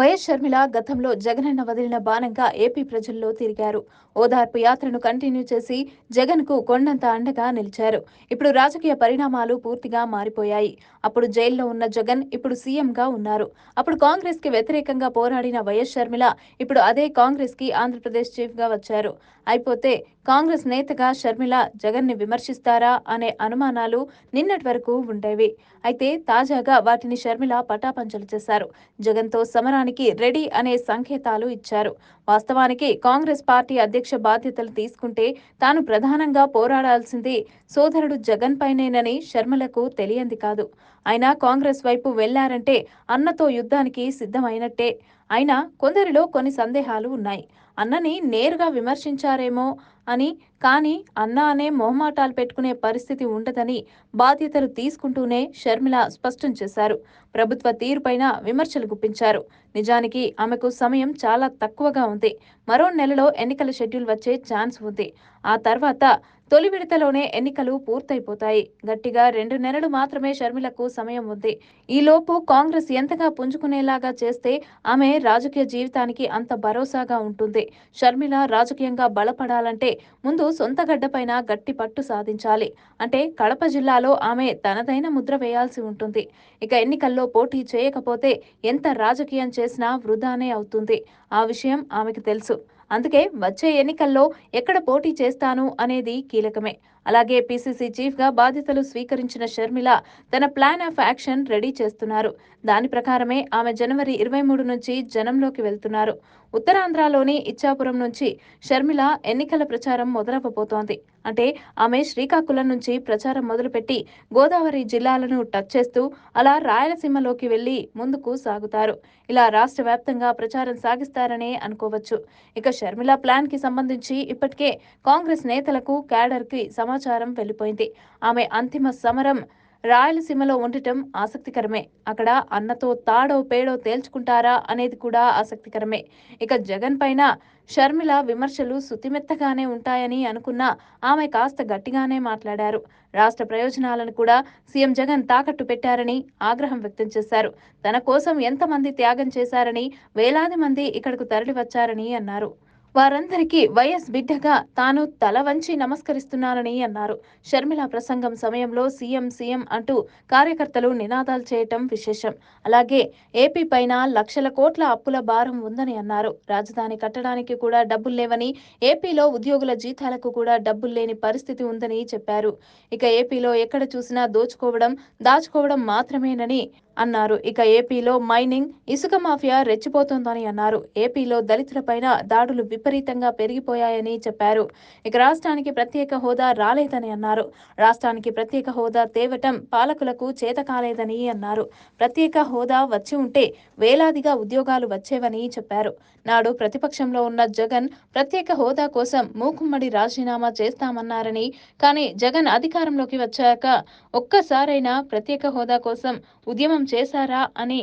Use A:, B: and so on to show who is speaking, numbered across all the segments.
A: YS Sharmila గతంలో జగనన్న వదిలిన బాణంగా AP ప్రజల్లో తిరిగారు. ఓదార్పు యాత్రను కంటిన్యూ చేసి జగన్కు కొండంత అండగా నిలిచారు. ఇప్పుడు రాజకీయ పరిణామాలు పూర్తిగా మారిపోయాయి. అప్పుడు జైల్లో ఉన్న జగన్ ఇప్పుడు సీఎంగా ఉన్నారు. అప్పుడు కాంగ్రెస్కి వ్యతిరేకంగా పోరాడిన వైఎస్ షర్మిల ఇప్పుడు అదే కాంగ్రెస్కి ఆంధ్రప్రదేశ్ చీఫ్గా వచ్చారు. అయిపోతే కాంగ్రెస్ నేతగా షర్మిల జగన్ని విమర్శిస్తారా అనే అనుమానాలు నిన్నటి వరకు ఉండేవి. అయితే తాజాగా వాటిని షర్మిల పటాపంచలు చేశారు. జగన్తో సమరానికి రెడీ అనే సంకేతాలు ఇచ్చారు. వాస్తవానికి కాంగ్రెస్ పార్టీ అధ్యక్ష బాధ్యతలు తీసుకుంటే తాను ప్రధానంగా పోరాడాల్సింది సోదరుడు జగన్ పైనేనని శర్మలకు తెలియంది కాదు. అయినా కాంగ్రెస్ వైపు వెళ్ళారంటే అన్నతో యుద్ధానికి సిద్ధమైనట్టే. అయినా కొందరిలో కొన్ని సందేహాలు ఉన్నాయి. అన్నని నేరుగా విమర్శించారేమో అని కానీ అన్న అనే మొహమాటాలు పెట్టుకునే పరిస్థితి ఉండదని బాధ్యతలు తీసుకుంటూనే షర్మిల స్పష్టం చేశారు. ప్రభుత్వ తీరుపైన విమర్శలు గుప్పించారు. నిజానికి ఆమెకు సమయం చాలా తక్కువగా ఉంది. మరో నెలలో ఎన్నికల షెడ్యూల్ వచ్చే ఛాన్స్ ఉంది. ఆ తర్వాత తొలి విడతలోనే ఎన్నికలు పూర్తయిపోతాయి. గట్టిగా రెండు నెలలు మాత్రమే షర్మిలకు సమయం ఉంది. ఈలోపు కాంగ్రెస్ ఎంతగా పుంజుకునేలాగా చేస్తే ఆమె రాజకీయ జీవితానికి అంత భరోసాగా ఉంటుంది. షర్మిల రాజకీయంగా బలపడాలంటే ముందు సొంత గడ్డపైన గట్టి పట్టు సాధించాలి. అంటే కడప జిల్లాలో ఆమె తనదైన ముద్ర వేయాల్సి ఉంటుంది. ఇక ఎన్నికల్లో పోటీ చేయకపోతే ఎంత రాజకీయం చేసినా వృధానే అవుతుంది. ఆ విషయం ఆమెకు తెలుసు. అందుకే వచ్చే ఎన్నికల్లో ఎక్కడ పోటీ చేస్తాను అనేది కీలకమే. అలాగే పీసీసీ చీఫ్గా బాధ్యతలు స్వీకరించిన షర్మిల తన ప్లాన్ ఆఫ్ యాక్షన్ రెడీ చేస్తున్నారు. దాని ప్రకారమే ఆమె జనవరి ఇరవై మూడు నుంచి జనంలోకి వెళ్తున్నారు. ఉత్తరాంధ్రలోని ఇచ్చాపురం నుంచి షర్మిల ఎన్నికల ప్రచారం మొదలవ్వబోతోంది. అంటే ఆమె శ్రీకాకుళం నుంచి ప్రచారం మొదలుపెట్టి గోదావరి జిల్లాలను టచ్ చేస్తూ అలా రాయలసీమలోకి వెళ్ళి ముందుకు సాగుతారు. ఇలా రాష్ట్ర వ్యాప్తంగా ప్రచారం సాగిస్తారనే అనుకోవచ్చు. ఇక షర్మిల ప్లాన్కి సంబంధించి ఇప్పటికే కాంగ్రెస్ నేతలకు క్యాడర్కి సమాచారం వెళ్ళిపోయింది ఆమె అంతిమ సమరం రాయలసీమలో ఉండటం ఆసక్తికరమే. అక్కడ అన్నతో తాడో పేడో తేల్చుకుంటారా అనేది కూడా ఆసక్తికరమే. ఇక జగన్ పైన షర్మిల విమర్శలు సుతిమెత్తగానే ఉంటాయని అనుకున్నా ఆమె కాస్త గట్టిగానే మాట్లాడారు. రాష్ట్ర ప్రయోజనాలను కూడా సీఎం జగన్ తాకట్టు పెట్టారని ఆగ్రహం వ్యక్తం చేశారు. తన కోసం ఎంతమంది త్యాగం చేశారని వేలాది మంది ఇక్కడకు తరలివచ్చారని అన్నారు. వారందరికీ వైఎస్ బిడ్డగా తాను తల వంచి నమస్కరిస్తున్నానని అన్నారు. షర్మిల ప్రసంగం సమయంలో సీఎం సీఎం అంటూ కార్యకర్తలు నినాదాలు చేయటం విశేషం. అలాగే ఏపీ పైన లక్షల కోట్ల అప్పుల భారం ఉందని అన్నారు. రాజధాని కట్టడానికి కూడా డబ్బులు లేవని ఏపీలో ఉద్యోగుల జీతాలకు కూడా డబ్బులు లేని పరిస్థితి ఉందని చెప్పారు. ఇక ఏపీలో ఎక్కడ చూసినా దోచుకోవడం దాచుకోవడం మాత్రమేనని అన్నారు. ఇక ఏపీలో మైనింగ్ ఇసుక మాఫియా రెచ్చిపోతోందని అన్నారు. ఏపీలో దళితులపైన దాడులు విపరీతంగా పెరిగిపోయాయని చెప్పారు. ఇక రాష్ట్రానికి ప్రత్యేక హోదా రాలేదని అన్నారు. రాష్ట్రానికి ప్రత్యేక హోదా తేవటం పాలకులకు చేత కాలేదని అన్నారు. ప్రత్యేక హోదా వచ్చి ఉంటే వేలాదిగా ఉద్యోగాలు వచ్చేవని చెప్పారు. నాడు ప్రతిపక్షంలో ఉన్న జగన్ ప్రత్యేక హోదా కోసం మూకుమ్మడి రాజీనామా చేస్తామన్నారని కానీ జగన్ అధికారంలోకి వచ్చాక ఒక్కసారైనా ప్రత్యేక హోదా కోసం ఉద్యమం చేశారా అని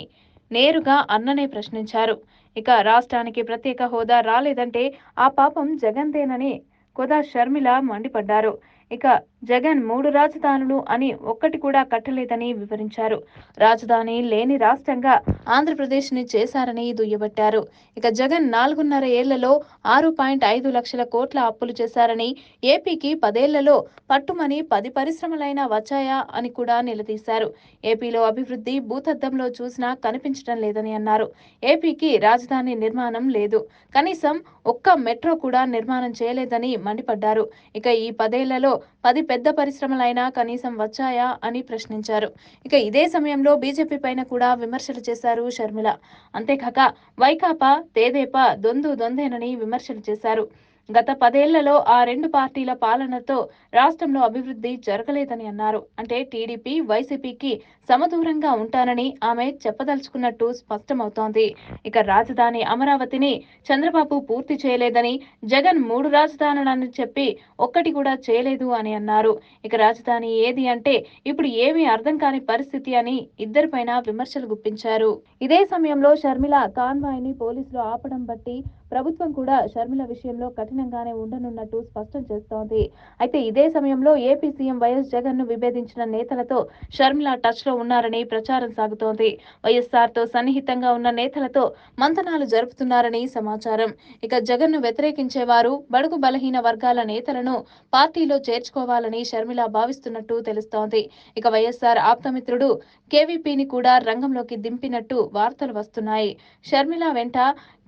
A: నేరుగా అన్ననే ప్రశ్నించారు. ఇక రాష్ట్రానికి ప్రత్యేక హోదా రాలేదంటే ఆ పాపం జగన్దేనని కొదా షర్మిల మండిపడ్డారు. ఇక జగన్ మూడు రాజధానులు అని ఒక్కటి కూడా కట్టలేదని వివరించారు. రాజధాని లేని రాష్ట్రంగా ఆంధ్రప్రదేశ్ని చేశారని దుయ్యబట్టారు. ఇక జగన్ నాలుగున్నర ఏళ్ళలో ఆరు పాయింట్ ఐదు లక్షల కోట్ల అప్పులు చేశారని ఏపీకి పదేళ్ళలో పట్టుమని పది పరిశ్రమలైనా వచ్చాయా అని కూడా నిలదీశారు. ఏపీలో అభివృద్ధి భూతద్దంలో చూసినా కనిపించడం లేదని అన్నారు. ఏపీకి రాజధాని నిర్మాణం లేదు. కనీసం ఒక్క మెట్రో కూడా నిర్మాణం చేయలేదని మండిపడ్డారు. ఇక ఈ పదేళ్ళలో పది పెద్ద పరిశ్రమలైనా కనీసం వచ్చాయా అని ప్రశ్నించారు. ఇక ఇదే సమయంలో బీజేపీ పైన కూడా విమర్శలు చేశారు షర్మిల. అంతేకాక వైకాపా తేదేపా దొందు దొందేనని విమర్శలు చేశారు. గత పదేళ్ళలో ఆ రెండు పార్టీల పాలనతో రాష్ట్రంలో అభివృద్ధి జరగలేదని అన్నారు. అంటే టీడీపీ వైసీపీకి సమదూరంగా ఉంటానని ఆమె చెప్పదలుచుకున్నట్టు స్పష్టమవుతోంది. ఇక రాజధాని అమరావతిని చంద్రబాబు పూర్తి చేయలేదని జగన్ మూడు రాజధానులని చెప్పి ఒక్కటి కూడా చేయలేదు అని అన్నారు. ఇక రాజధాని ఏది అంటే ఇప్పుడు ఏమీ అర్థం కాని పరిస్థితి అని ఇద్దరిపైన విమర్శలు గుప్పించారు. ఇదే సమయంలో షర్మిల కాన్వాయ్ని పోలీసులు ఆపడం బట్టి ప్రభుత్వం కూడా షర్మిల విషయంలో కఠిన కఠినంగానే ఉండనున్నట్టు స్పష్టం చేస్తోంది. అయితే ఇదే సమయంలో ఏపీ సీఎం వైఎస్ జగన్ను విభేదించిన నేతలతో షర్మిల టచ్లో ఉన్నారని ప్రచారం సాగుతోంది. వైఎస్ఆర్తో సన్నిహితంగా ఉన్న నేతలతో మంతనాలు జరుపుతున్నారని సమాచారం. ఇక జగన్ను వ్యతిరేకించేవారు బడుగు బలహీన వర్గాల నేతలను పార్టీలో చేర్చుకోవాలని షర్మిల భావిస్తున్నట్టు తెలుస్తోంది. ఇక వైఎస్ఆర్ ఆప్తమిత్రుడు కేవీపీని కూడా రంగంలోకి దింపినట్టు వార్తలు వస్తున్నాయి. షర్మిల వెంట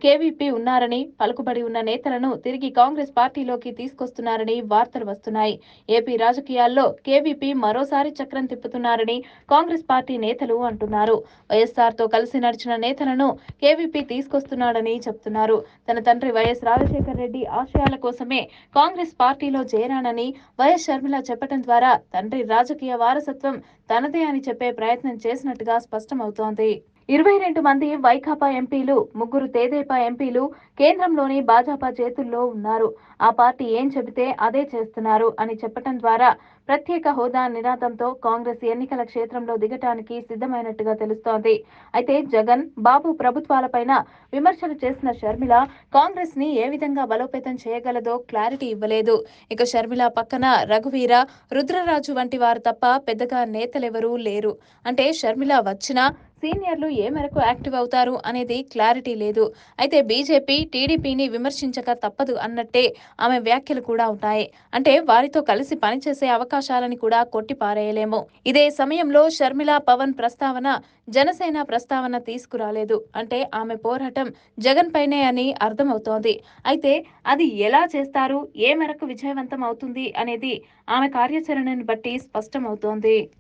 A: కేవీపీ ఉన్నారని పలుకుబడి ఉన్న నేతలను తిరిగి కాంగ్రెస్ పార్టీలోకి తీసుకొస్తున్నారని వార్తలు వస్తున్నాయి. ఏపీ రాజకీయాల్లో కేవీపీ మరోసారి చక్రం తిప్పుతున్నారని కాంగ్రెస్ పార్టీ నేతలు అంటున్నారు. వైఎస్ఆర్తో కలిసి నడిచిన నేతలను కేవీపీ తీసుకొస్తున్నాడని చెప్తున్నారు. తన తండ్రి వైఎస్ రాజశేఖర రెడ్డి ఆశయాల కోసమే కాంగ్రెస్ పార్టీలో చేరానని వైఎస్ షర్మిల చెప్పడం ద్వారా తండ్రి రాజకీయ వారసత్వం తనదే అని చెప్పే ప్రయత్నం చేసినట్టుగా స్పష్టమవుతోంది. ఇరవై రెండు మంది వైకాపా ఎంపీలు ముగ్గురు తేదేపా ఎంపీలు కేంద్రంలోని భాజపా చేతుల్లో ఉన్నారు. ఆ పార్టీ ఏం చెబితే అదే చేస్తున్నారు అని చెప్పటం ద్వారా ప్రత్యేక హోదా నినాదంతో కాంగ్రెస్ ఎన్నికల క్షేత్రంలో దిగటానికి సిద్ధమైనట్టుగా తెలుస్తోంది. అయితే జగన్ బాబు ప్రభుత్వాలపైన విమర్శలు చేసిన షర్మిల కాంగ్రెస్ని ఏ విధంగా బలోపేతం చేయగలదో క్లారిటీ ఇవ్వలేదు. ఇక షర్మిల పక్కన రఘువీర రుద్రరాజు వంటి వారు తప్ప పెద్దగా నేతలెవరూ లేరు. అంటే షర్మిల వచ్చినా సీనియర్లు ఏ మేరకు యాక్టివ్ అవుతారు అనేది క్లారిటీ లేదు. అయితే బీజేపీ టీడీపీని విమర్శించక తప్పదు అన్నట్టే ఆమె వ్యాఖ్యలు కూడా ఉన్నాయి. అంటే వారితో కలిసి పనిచేసే అవకాశాలని కూడా కొట్టిపారేయలేము. ఇదే సమయంలో షర్మిల పవన్ ప్రస్తావన జనసేన ప్రస్తావన తీసుకురాలేదు. అంటే ఆమె పోరాటం జగన్ పైనే అని అర్థమవుతోంది. అయితే అది ఎలా చేస్తారు? ఏ మేరకు విజయవంతం అవుతుంది అనేది ఆమె కార్యాచరణను బట్టి స్పష్టమవుతోంది.